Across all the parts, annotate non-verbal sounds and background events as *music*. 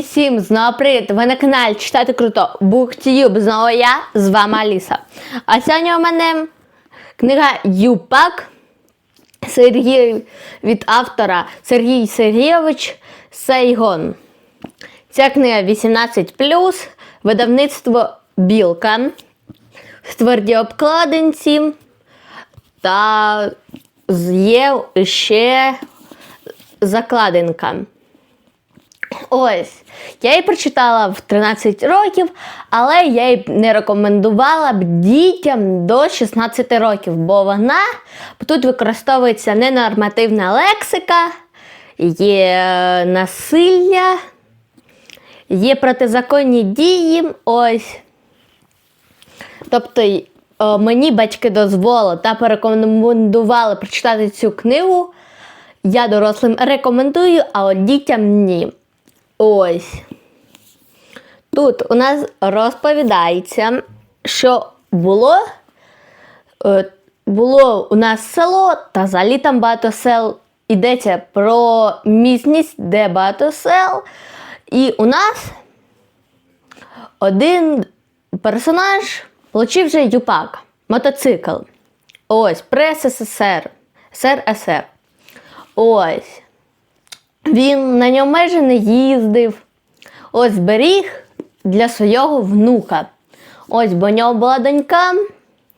Всім знову привіт! Ви на каналі Читати Круто BookTube. Знову я, з вами Аліса. А сьогодні у мене книга Юпак Сергій від автора Сергій Сергійович Сайгон. Ця книга 18, видавництво Білка в твердій обкладинці. Та є ще закладинка. Ось, я її прочитала в 13 років, але я її не рекомендувала б дітям до 16 років, бо вона тут використовується ненормативна лексика, є насилля, є протизаконні дії. Ось. Тобто е, мені батьки дозволили та порекомендували прочитати цю книгу. Я дорослим рекомендую, а от дітям ні. Ось. Тут у нас розповідається, що було, е, було у нас село, та взагалі там багато сел. Йдеться про міцність, де багато сел. І у нас один персонаж отримав вже юпак, мотоцикл. Ось, при СССР, СРСР. Ось. Він на ньому майже не їздив. Ось зберіг для свого внука. Ось, бо в нього була донька,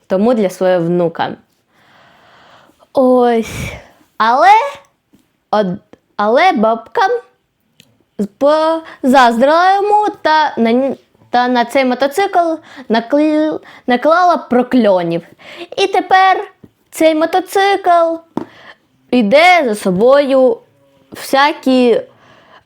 тому для свого внука. Ось. Але, од, але бабка позаздрила йому та на, та на цей мотоцикл наклі, наклала прокльонів. І тепер цей мотоцикл йде за собою всякі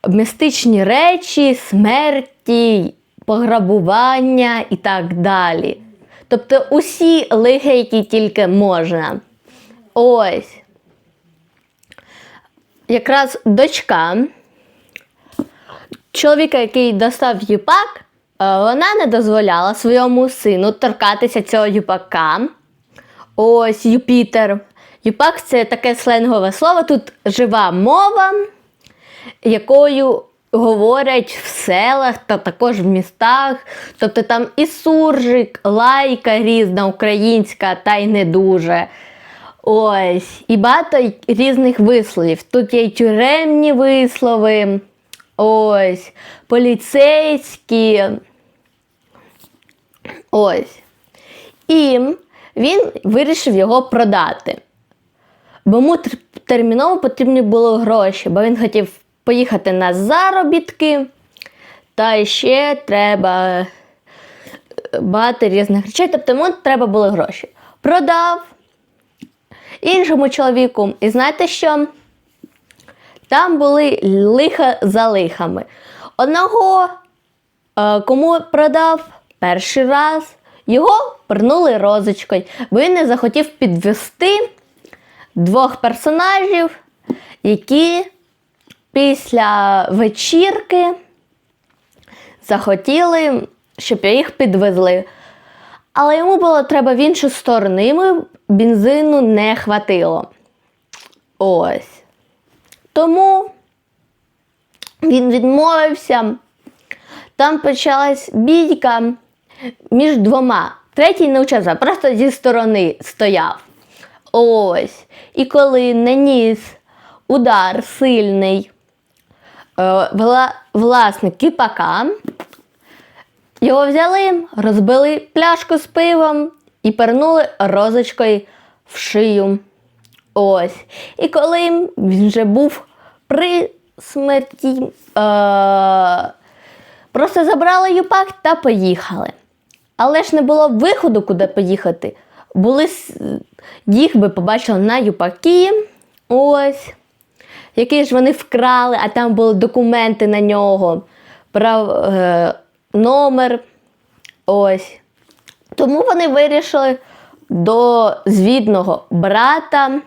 містичні речі, смерті, пограбування і так далі. Тобто усі лихи, які тільки можна. Ось. Якраз дочка чоловіка, який достав юпак, е, вона не дозволяла своєму сину торкатися цього юпака. Ось Юпітер. Юпак це таке сленгове слово. Тут жива мова, якою говорять в селах та також в містах. Тобто там і суржик, лайка різна, українська, та й не дуже. Ось, і багато різних висловів. Тут є й тюремні вислови, ось, поліцейські. Ось. І він вирішив його продати. Бо йому терміново потрібні були гроші, бо він хотів поїхати на заробітки, та ще треба е, багато різних речей. Тобто йому треба були гроші. Продав іншому чоловіку. І знаєте що? Там були лиха за лихами. Одного, е, кому продав перший раз, його пернули розочкою, бо він не захотів підвести двох персонажів, які після вечірки захотіли, щоб їх підвезли. Але йому було треба в іншу сторону, йому бензину не хватило. Ось. Тому він відмовився. Там почалась бійка між двома. Третій не участвував, просто зі сторони стояв. Ось. І коли наніс удар сильний е, вла- власник кіпака, його взяли, розбили пляшку з пивом і пернули розочкою в шию. Ось. І коли він вже був при смерті, е- просто забрали юпак та поїхали. Але ж не було виходу, куди поїхати. Були їх би побачили на юпакі. Ось. Які ж вони вкрали, а там були документи на нього, прав, е, номер. Ось. Тому вони вирішили до звідного брата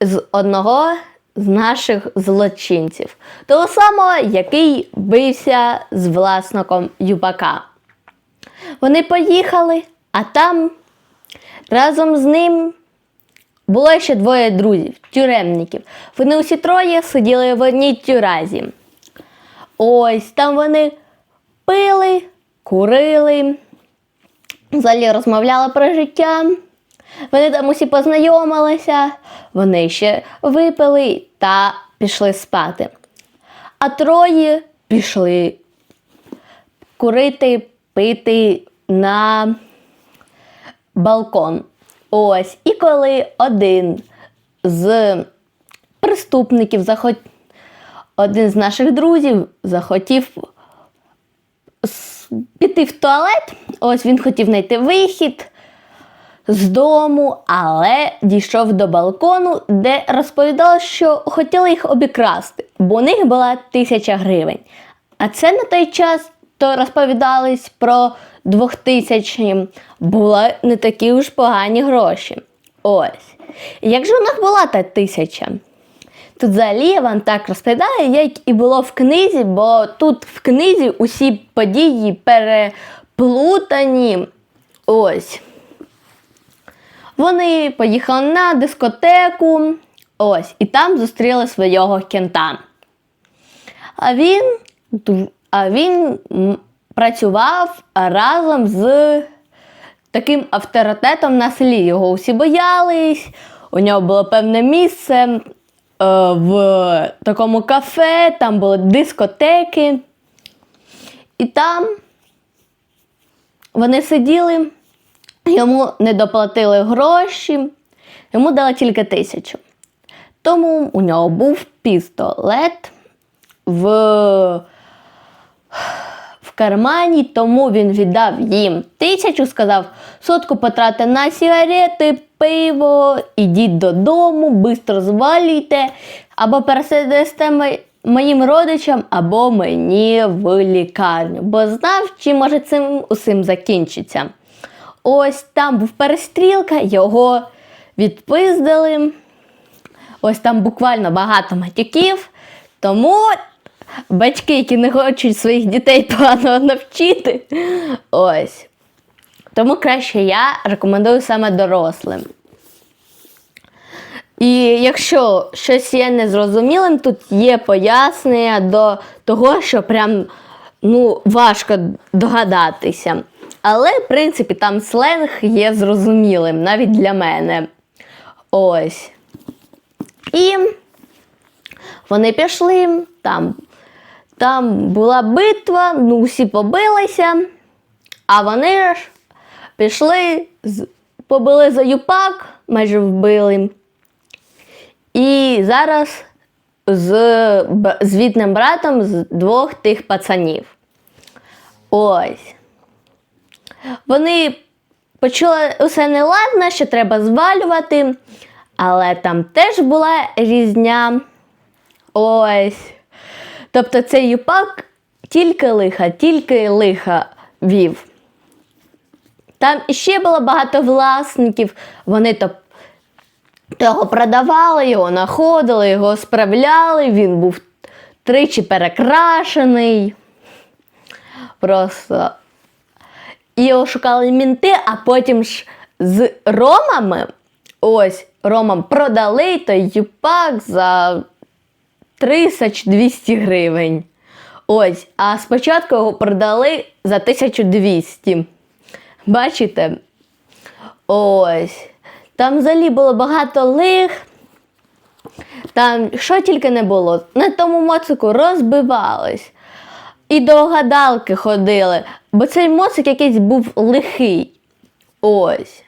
з одного з наших злочинців. Того самого, який бився з власником Юпака. Вони поїхали, а там разом з ним було ще двоє друзів, тюремників. Вони усі троє сиділи в одній тюразі. Ось там вони пили, курили, взагалі розмовляли про життя. Вони там усі познайомилися, вони ще випили та пішли спати. А троє пішли курити, пити на балкон. Ось. І коли один з преступників захот... один з наших друзів захотів піти в туалет, ось він хотів знайти вихід з дому, але дійшов до балкону, де розповідали, що хотіли їх обікрасти, бо у них була тисяча гривень. А це на той час то розповідались про двохтисячні, були не такі уж погані гроші. Ось. Як же у них була та тисяча? Тут взагалі вам так розповідаю, як і було в книзі, бо тут в книзі усі події переплутані. Ось. Вони поїхали на дискотеку, ось, і там зустріли свого кента. А він, він працював разом з таким авторитетом на селі. Його усі боялись, у нього було певне місце е, в такому кафе, там були дискотеки. І там вони сиділи, йому не доплатили гроші, йому дали тільки тисячу. Тому у нього був пістолет в, в кармані, тому він віддав їм тисячу, сказав, сотку потрати на сигарети, пиво, ідіть додому, швидко звалюйте, або пересидесте моїм родичам, або мені в лікарню, бо знав, чи може цим усім закінчиться. Ось там був перестрілка, його відпиздили. Ось там буквально багато матюків. Тому батьки, які не хочуть своїх дітей *laughs* погано навчити, ось. Тому краще я рекомендую саме дорослим. І якщо щось є незрозумілим, тут є пояснення до того, що прям ну, важко догадатися. Але, в принципі, там сленг є зрозумілим, навіть для мене. Ось. І вони пішли, там, там була битва, ну всі побилися, а вони ж пішли, побили за юпак, майже вбили. І зараз з звітним братом з двох тих пацанів. Ось. Вони почули усе неладно, що треба звалювати, але там теж була різня. Ось. Тобто цей юпак тільки лиха, тільки лиха вів. Там іще було багато власників, вони то того продавали, його знаходили, його справляли, він був тричі перекрашений. Просто його шукали мінти, а потім ж з ромами, ось ромам продали той юпак за 3200 гривень. Ось, а спочатку його продали за 1200. Бачите? Ось. Там взагалі було багато лих. Там що тільки не було. На тому моцику розбивались. І до гадалки ходили, бо цей моцик якийсь був лихий. Ось.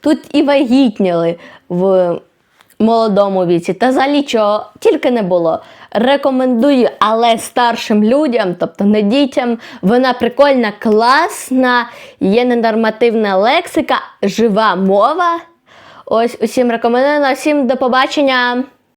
Тут і вагітніли в молодому віці. Та взагалі чого тільки не було. Рекомендую, але старшим людям, тобто не дітям, вона прикольна, класна, є ненормативна лексика, жива мова. Ось усім рекомендую. Ну, Всім до побачення.